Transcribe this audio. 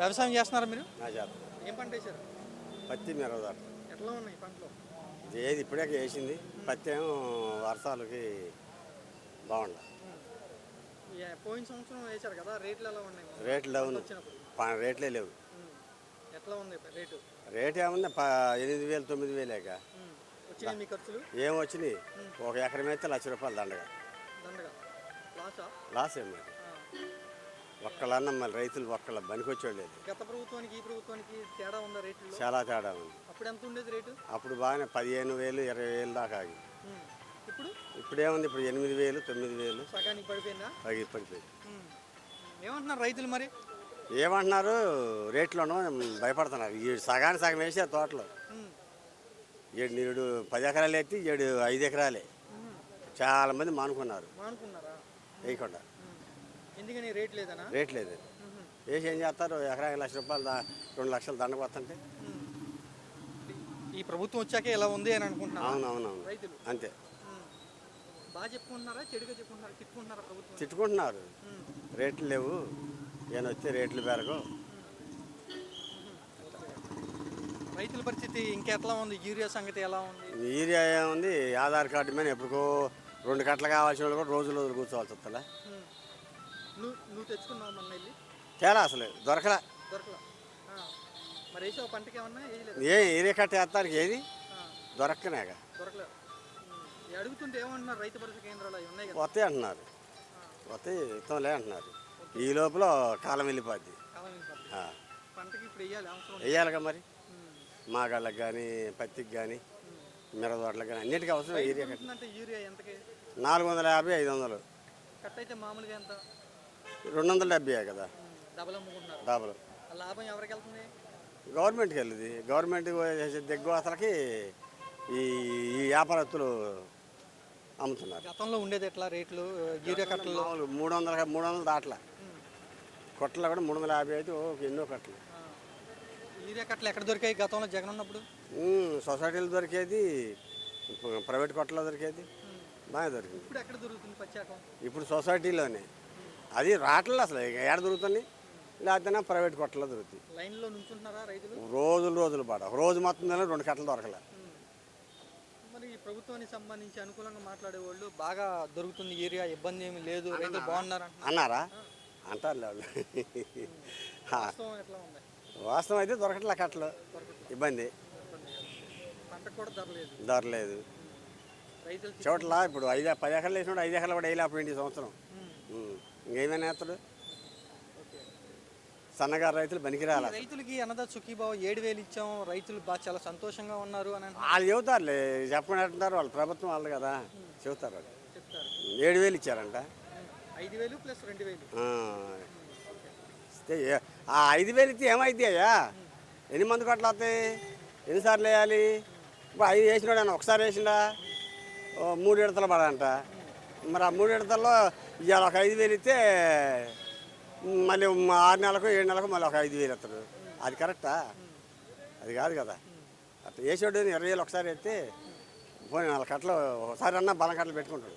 వ్యవసాయం చేస్తున్నారా మీరు? ఏం పంట వేశారు? పత్తి మిరవదాట ఎట్లా ఉన్నాయి పంటలు? ఏది ఇప్పుడే వేసింది. పత్తి ఏమో వర్షాలకి బాగుండ. పోయిన సంవత్సరం వేశారు కదా రేట్లు ఎలా ఉన్నాయి? రేట్లు డౌన్. రేట్లే లేవు. ఎట్లా ఉంది రేటు? రేట్ ఏముంది? ఎనిమిది వేలు తొమ్మిది వేలేక ఏం వచ్చినాయి? ఒక ఎకరం అయితే లక్ష రూపాయలు దండగా. దండగా. లాసా? లాస్ ఏం మరి? ఆ. ఒక్కళ్ళన్న మళ్ళీ రైతులు ఒక్కళ్ళ బనికొచ్చేవాళ్ళు లేదు. గత ప్రభుత్వానికి ఈ ప్రభుత్వానికి తేడా ఉందా రేట్లో? చాలా తేడా ఉంది. అప్పుడు ఎంత ఉండేది రేటు? అప్పుడు బాగానే పదిహేను వేలు ఇరవై వేలు దాకా ఆగి. ఇప్పుడు? ఇప్పుడేముంది? ఇప్పుడు ఎనిమిది వేలు తొమ్మిది వేలు. సగానికి పడిపోయిందా? పడిపోయింది. ఏమంటున్నారు రైతులు మరి? ఏమంటున్నారు? రేట్లు ఉండవు భయపడుతున్నారు. ఈ సగానికి సగం వేసే తోటలో. ఏడు నీడు పది ఎకరాలు ఎత్తి ఏడు ఐదు ఎకరాలే. చాలా మంది మానుకున్నారు. మానుకున్నారా? వేయకుండా. ఎందుకని రేట్ లేదనా? రేట్ లేదు. వేసి ఏం చేస్తారు? ఎకరాకి లక్ష రూపాయలు రెండు లక్షలు ఉమ్. ఈ ప్రభుత్వం వచ్చాకే ఇలా ఉంది అని అనుకుంటున్నారా అవునవునవును. రైతులు. అంతే. ఉమ్. బాగా చెప్పుకుంటున్నారా? చెడుగా చెప్పుకుంటున్నారా? తిట్టుకుంటున్నారా ప్రభుత్వం? తిట్టుకుంటున్నారు. ఉమ్. రేట్లు లేవు. ఈయన వస్తే రేట్లు పెరగవు. రైతుల పరిస్థితి ఇంకెట్లా ఉంది? యూరియా సంగతి ఎలా ఉంది? ఏరియా ఏముంది? ఆధార్ కార్డు మీద ఎప్పటికో రెండు కట్టలు కావాల్సిన వాళ్ళు కూడా రోజులు రోజులు కూర్చోవాల్సి వస్తుందా. నువ్వు నువ్వు తెచ్చుకున్నావు మొన్న వెళ్ళి? తేడా అసలు దొరకలా. దొరకలా. ఆ. మరి వేసావు పంటకి ఏమన్నా? వేయలేదు? ఏ ఏరియా కట్ట వేస్తానికి ఏది? ఆ. దొరకనేక దొరకలేదు ఉమ్. ఈ అడుగుతుంటే ఏమంటున్నారు రైతు భరోసా కేంద్రాలు అవి ఉన్నాయి కదా? వస్తాయి అంటున్నారు. వస్తాయి ఇస్తాంలే అంటున్నారు. ఈ లోపల కాలం వెళ్ళిపోద్ది. కాలం వెళ్ళిపోతుంది. ఆ. పంటకి ఇప్పుడు వేయాలి అవసరం ఉంది. వేయాలిగా మరి. ఉమ్. మాగాళ్ళకి కానీ పత్తికి కానీ మిరదోట్లకు కానీ అన్నిటికీ అవసరం ఏరియా కట్ట. ఉంటుందంటే యూరియా ఎంతకి? నాలుగు వందల యాభై ఐదు వందలు. కట్ అయితే మామూలుగా ఎంత? రెండు వందల డెబ్బై కదా. డబల్ అమ్ముకుంటున్నారు. డబుల్. ఆ లాభం ఎవరికి వెళ్తుంది? గవర్నమెంట్కి వెళ్ళింది గవర్నమెంట్ దిగ్గువతలకి ఈ ఈ వ్యాపారస్తులు అమ్ముతున్నారు. గతంలో ఉండేది ఎట్లా రేట్లు? యూరియా కట్టలు మూడు వందల మూడు వందలు దాట్ల. కొట్టలు కూడా మూడు వందల యాభై అయితే ఓ ఎన్నో కట్టలు యూరియా కట్టలు ఎక్కడ దొరికాయి గతంలో జగన్ ఉన్నప్పుడు? సొసైటీలో దొరికేది ప్రైవేట్ కొట్టలో దొరికేది బాగా దొరికింది. ఇప్పుడు ఎక్కడ దొరుకుతుంది ఇప్పుడు సొసైటీలోనే. అది రావట్లేదు అసలు ఇక ఏడ దొరుకుతుంది? లేకపోతే ప్రైవేట్ కొట్టలో దొరుకుతాయి లైన్లో నుంచుంటున్నారా రైతులు? రోజులు రోజులు పాట. రోజు మొత్తం రెండు కట్టలు దొరకలే. మరి ఈ ప్రభుత్వానికి సంబంధించి అనుకూలంగా మాట్లాడే వాళ్ళు బాగా దొరుకుతుంది యూరియా ఇబ్బంది ఏమి లేదు రైతులు బాగున్నారు అంటున్నారు? అన్నారా? అంటారు వాళ్ళు. వాస్తవం ఎట్లా ఉంది? వాస్తవం అయితే దొరకట్లే కట్టలు. ఇబ్బంది. పంటకు కూడా ధర లేదు దొరలేదు రైతులు చోట్ల ఇప్పుడు ఐదు పది ఎకరాలు వేసినప్పుడు ఐదు ఎకరాలు కూడా వేయలే అప్పుడు ఈ సంవత్సరం. ఇంకేమైనా ఓకే. సన్నగారు రైతులు పనికిరాల? రైతులకి అన్నదా సుఖీబాబు ఏడు వేలు ఇచ్చాం రైతులు బాగా చాలా సంతోషంగా ఉన్నారు అని. వాళ్ళు చెబుతారులే చెప్పకుండా అంటున్నారు వాళ్ళు ప్రభుత్వం వాళ్ళు కదా చెబుతారు వాళ్ళు. చెప్తారు. ఏడు వేలు ఇచ్చారంట. ఐదు వేలు ప్లస్ రెండు వేలు. ఆ. ఇస్తే ఏ- ఆ ఐదు వేలు ఇస్తే ఏమైతే అయ్యా? ఎన్ని మంది కొట్లు వస్తాయి? ఎన్నిసార్లు వేయాలి? ఇప్పుడు ఐదు వేసినాడు ఒకసారి వేసిండా? ఓ మూడు విడతలు పడంట మరి ఆ మూడు విడతల్లో ఇవాళ ఒక ఐదు వేలు ఇస్తే మళ్ళీ ఆరు నెలలకు ఏడు నెలలకు మళ్ళీ ఒక ఐదు వేలు ఇస్తారు అది కరెక్టా? అది కాదు కదా. అట్లా వేసేవాడు ఇరవై వేలు ఒకసారి అయితే పోనీ నాలుగు కట్టలు ఒకసారి అన్నా బలం కట్టలు పెట్టుకుంటాడు.